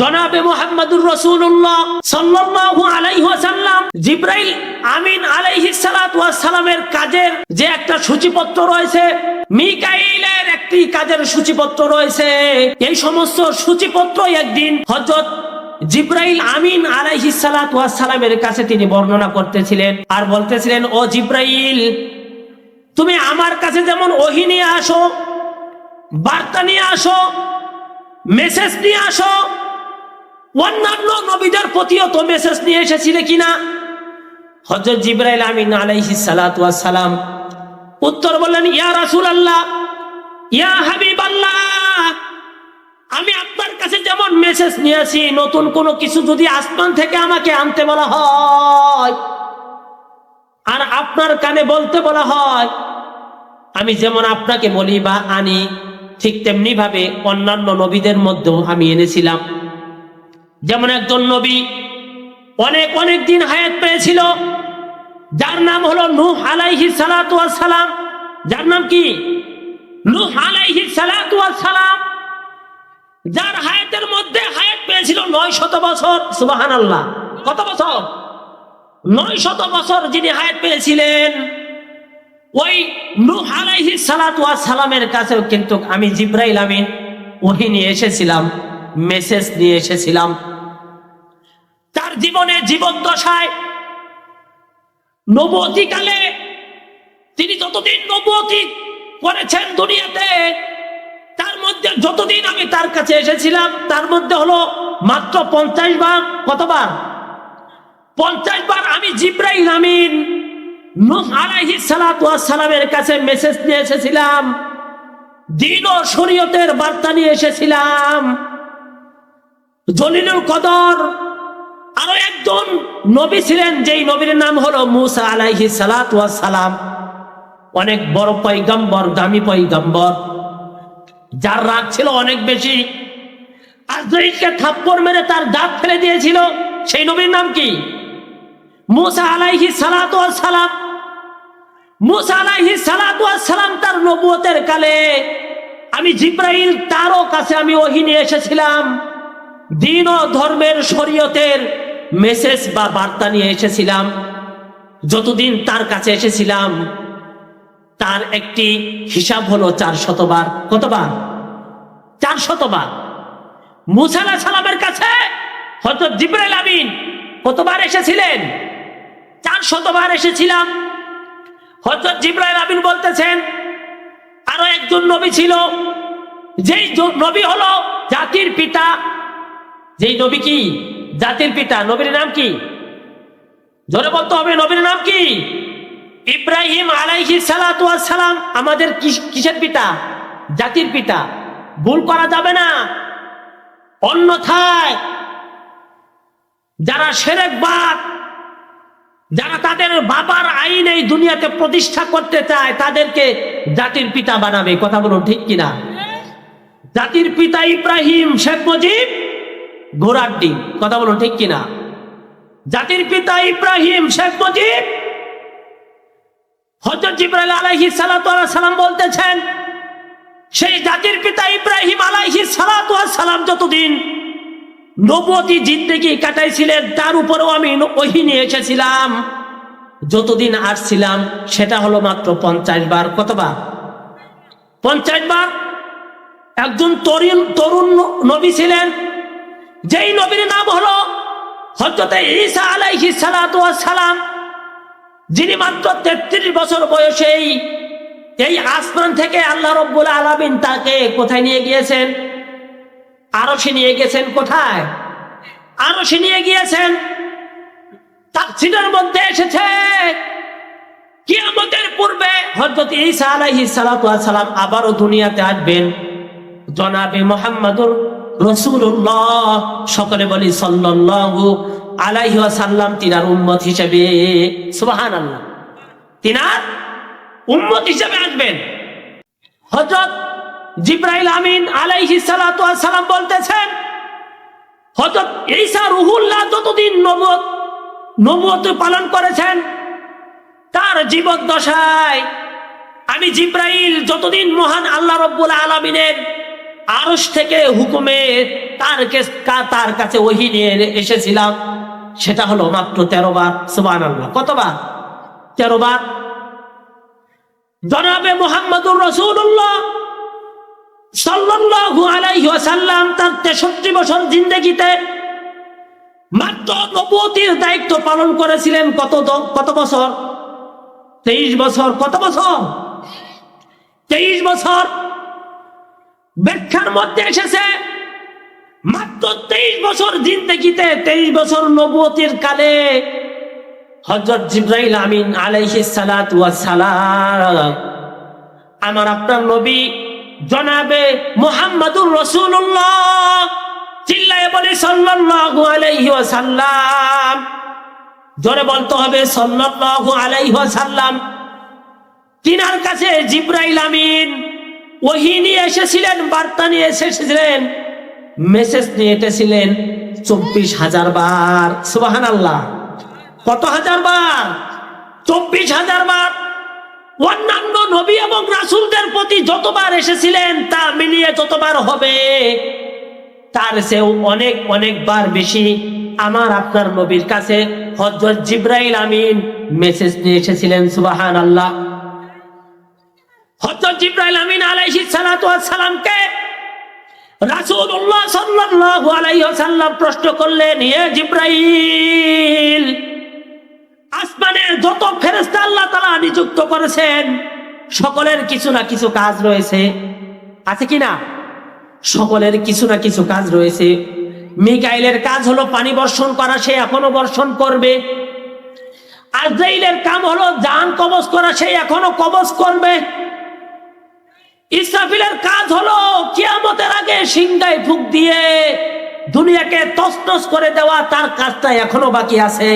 জনাবে মোহাম্মদুর রসুল্লাহ সাল্লাল্লাহু আলাইহি ওয়াসাল্লাম। জিব্রাইল আমিন আলাইহিস সালাতু ওয়াস সালামের কাজের যে একটা সূচিপত্র রয়েছে, মিকাইলের একটি কাজের সূচিপত্র রয়েছে। এই সমস্ত সূচিপত্র একদিন হযরত জিব্রাইল আমিন আলাইহিস সালাতু ওয়াস কাছে তিনি বর্ণনা করতেছিলেন আর বলতেছিলেন, ও জিব্রাইল, তুমি আমার কাছে যেমন ওহি নিয়ে আসো, বার্তা নিয়ে আসো, মেসেজ নিয়ে আসো অন্যান্য নবীদের প্রতিও তো মেসেজ নিয়ে এসেছিলে কিনা? হজরত জিব্রাইল আমিন আলাইহি সালাম উত্তর বললেন, ইয়া রাসূল আল্লাহ ইয়া হাবিব আল্লাহ আমি আপনার কাছে যেমন মেসেজ নিয়েছি, নতুন কোনো কিছু যদি আসমান থেকে আমাকে আনতে বলা হয়, আর আপনার কানে বলতে বলা হয়, আমি যেমন আপনাকে বলি বা আনি, ঠিক তেমনি ভাবে অন্যান্য নবীদের মধ্যেও আমি এনেছিলাম। যেমন একজন নবী অনেক অনেক দিন হায়াত পেয়েছিল, যার নাম হলো নূহ আলাইহি সালাতু সালাম যার নাম কি? নূহ আলাইহি সালাতু সালাম যার হায়াতের মধ্যে হায়াত পেয়েছিল নয় শত বছর সুবাহান আল্লাহ কত বছর? নয় শত বছর যিনি হায়াত পেয়েছিলেন, ওই নূহ আলাইহিস সালাতু সালামের কাছেও কিন্তু আমি জিব্রাইল আমিন ওহি নিয়ে এসেছিলাম। মেসেজ নিয়ে এসেছিলাম। তার জীবনে জীবন দশায় নবতী কালে তিনি যতদিন নবতী করেছেন দুনিয়াতে, তার মধ্যে যতদিন আমি তার কাছে এসেছিলাম, তার মধ্যে হলো মাত্র পঞ্চাশ বার, কতবার? পঞ্চাশ বার আমি জিব্রাইল আমিন সালামের কাছে মেসেজ নিয়ে এসেছিলাম। দিন ও শরীয়তের বার্তা নিয়ে এসেছিলাম। জলিলুল কদর। আরও একজন নবী ছিলেন, যেই নবীর নাম হলো মুসা আলাইহি সালাতু সালাম অনেক বড় পয়গম্বর, দামি পয়গম্বর। যার রাগ ছিল অনেক বেশি। আজরাইলকে থাপ্পড় মেরে তার দাঁত ফেলে দিয়েছিল, সেই নবীর নাম কি? মুসা আলাইহি সালাতু সালাম মুসা আলাইহি সালাতু সালাম তার নবুয়তের কালে, আমি জিব্রাইল তারও কাছে আমি ওহি নিয়ে এসেছিলাম। দিন ও ধর্মের শরীয়তের মেসেজ বা বার্তা নিয়ে এসেছিলাম। যতদিন তার কাছে এসেছিলাম, তার একটি হিসাব হলো চার শতবার। কতবার? চার শতবার। মুসালা সালামের কাছে হয়তো জিব্রাইল আমিন কতবার এসেছিলেন? চার শতবার এসেছিলাম। হজরত জিব্রাইল আমিন বলতেছেন, আরও একজন নবী ছিল, যেই নবী হলো জাতির পিতা যেই নবী কি? জাতির পিতা। নবীর নাম কি? জোরে বলতে হবে নবীর নাম কি? ইব্রাহিম আলাইহি সালাতু ওয়াস সালাম আমাদের কিসের পিতা? জাতির পিতা। ভুল করা যাবে না। অন্যথায় যারা সেরেকবাদ যারা তাদের বাবার আইন এই দুনিয়াতে প্রতিষ্ঠা করতে চায় তাদেরকে জাতির পিতা বানাবে। কথা বলুন ঠিক কিনা? জাতির পিতা ইব্রাহিম শেখ মুজিব ঘোড়ার ডিম, কথা বলো ঠিক কিনা? জাতির পিতা ইব্রাহিম শেখ মুজিব হজরত জিব্রাইল আলাইহি সালাম বলতেছেন, সেই জাতির পিতা ইব্রাহিম আলাইহি সালাম যতদিন নবতী জিন্দগি কাটাইছিলেন, তার উপরেও আমি ওহি নিয়ে এসেছিলাম। যতদিন আসছিলাম, সেটা হলো মাত্র পঞ্চাশ বার, কতবার? পঞ্চাশ বার? একজন তরুণ তরুণ নবী ছিলেন যেই নবীর নাম হলো হজরতে ঈসা ওয়াস সালাম যিনি মাত্র তেত্রিশ বছর বয়সেই এই আসমান থেকে আল্লাহ রব্বুল আলামিন তাকে কোথায় নিয়ে গিয়েছেন? আরও সে নিয়ে গেছেন কোথায়? আরও সে নিয়ে গিয়েছেন। তাফসীরের মধ্যে এসেছে, কিয়ামতের পূর্বে হযরত ঈসা ওয়াস সালাম আবারও দুনিয়াতে আসবেন। জনাবে মুহাম্মদুর রাসূলুল্লাহ সকলে বলি সাল্লাল্লাহু আলাইহি সাল্লাম তিনার উম্মত হিসেবে সুবাহান আল্লাহ তিনার উম্মত হিসেবে আসবেন। হযরত জিব্রাইল আমিন আলাইহি সালাম বলতেছেন, হযরত ঈসা রুহুল্লাহ যতদিন নবুয়ত নবুয়ত পালন করেছেন, তার জীবন দশায় আমি জিব্রাইল যতদিন মহান আল্লাহ রব্বুল আলমিনের আরশ থেকে হুকুমে তার তার কাছে ওহি নিয়ে এসেছিলাম। সেটা হলো মাত্র তেরো বার সুবান আল্লাহ কতবার? তেরো বার। জনাবে মোহাম্মদুর রসুল্লাহ সাল্লাল্লাহু তার তেষট্টি বছর জিন্দগিতে মাত্র দায়িত্ব পালন করেছিলেন কত কত বছর? তেইশ বছর। কত বছর? তেইশ বছর। ব্যাখ্যার মধ্যে এসেছে, মাত্র তেইশ বছর জিন্দগিতে, তেইশ বছর নবতির কালে হজরত জিব্রাইল আমিন আলাইহিস সালাতু সালাম আমার আপনার নবী জনাবে মোহাম্মদুর রসুল্লাহ চিল্লায় বলি সাল্লাল্লাহু আলাইহি ওয়াসাল্লাম। জোরে বলতে হবে, সাল্লাল্লাহু আলাইহি ওয়াসাল্লাম। তিনার কাছে জিব্রাইল আমিন ওহি নিয়ে এসেছিলেন, বার্তা নিয়ে এসেছিলেন মেসেজ নিয়ে এসেছিলেন চব্বিশ হাজার বার। সুবাহান আল্লাহ কত হাজার বার? চব্বিশ হাজার বার। অন্যান্য নবী এবং রাসূলদের প্রতি যতবার এসেছিলেন, তা মিলিয়ে যতবার হবে, তার চেয়েও অনেক অনেকবার বেশি আমার আপনার নবীর কাছে হজরত জিব্রাইল আমিন মেসেজ নিয়ে এসেছিলেন সুবাহান আল্লাহ হজরত জিব্রাইল আমিন আলাইহিস সালাতু ওয়াস সালামকে রাসূলুল্লাহ সাল্লাল্লাহু আলাইহি ওয়াসাল্লাম প্রশ্ন করলেন হে জিব্রাইল, আসমানের যত ফেরেশতা আল্লাহ তাআলা নিযুক্ত করেছেন, সকলের কিছু না কিছু কাজ রয়েছে। আছে কি না? সকলের কিছু না কিছু কাজ রয়েছে। মিকাইলের কাজ হলো পানি বর্ষণ করা, সে এখনও বর্ষণ করবে। আজরাইলের কাম হলো জান কবজ করা, সে এখনও কবজ করবে। ইসরাফিলের কাজ হলো কিয়ামতের আগে সিংহায় ফুক দিয়ে দুনিয়াকে তসনস করে দেওয়া, তার কাজটা এখনও বাকি আছে।